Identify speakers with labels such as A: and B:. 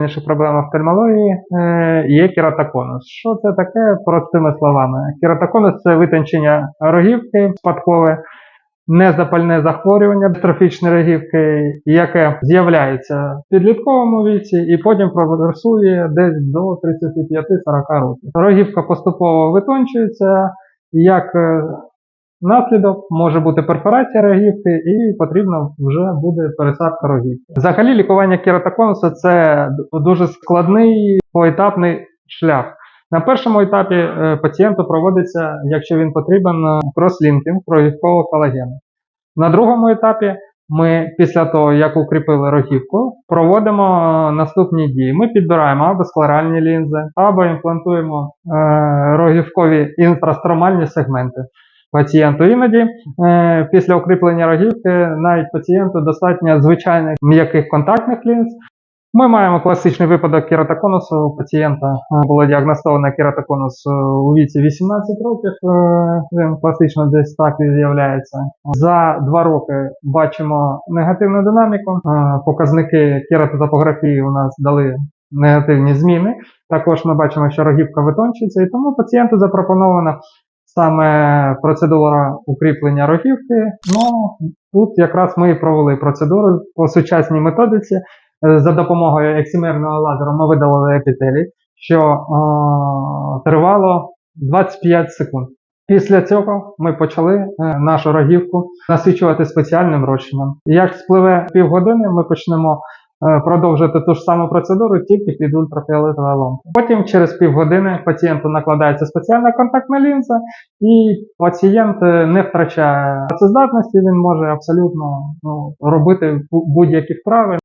A: Інших проблем офтальмології е, є кератоконус. Що це таке простими словами? Кератоконус це витончення рогівки спадкове, незапальне захворювання дистрофічної рогівки, яке з'являється в підлітковому віці і потім прогресує десь до 35-40 років. Рогівка поступово витончується, як е, Наслідок може бути перфорація рогівки і потрібно вже буде пересадка рогівки. Взагалі лікування кератоконусу це дуже складний поетапний шлях. На першому етапі е, пацієнту проводиться, якщо він потрібен, е, крослінкінг рогівкового колагену. На другому етапі ми після того, як укріпили рогівку, проводимо е, наступні дії. Ми підбираємо або склеральні лінзи, або імплантуємо е, рогівкові інфрастромальні сегменти пацієнту. Іноді е, після укріплення рогівки навіть пацієнту достатньо звичайних м'яких контактних лінз. Ми маємо класичний випадок кератоконусу. У пацієнта е, було діагностовано кератоконус е, у віці 18 років. е, Він класично десь так і з'являється. За два роки бачимо негативну динаміку. Е, Показники кератотопографії у нас дали негативні зміни. Також ми бачимо, що рогівка витончується, і тому пацієнту запропоновано саме процедура укріплення рогівки. Ну тут якраз ми і провели процедуру по сучасній методиці. Е, За допомогою ексимерного лазеру ми видалили епітелій, що е, тривало 25 секунд. Після цього ми почали е, нашу рогівку насичувати спеціальним розчином. Як спливе півгодини, ми почнемо продовжити ту ж саму процедуру тільки під ультрафіолетовою лампою. Потім через півгодини пацієнту накладається спеціальна контактна лінза, і пацієнт е, не втрачає працездатності, він може абсолютно ну, робити бу- будь-які вправи.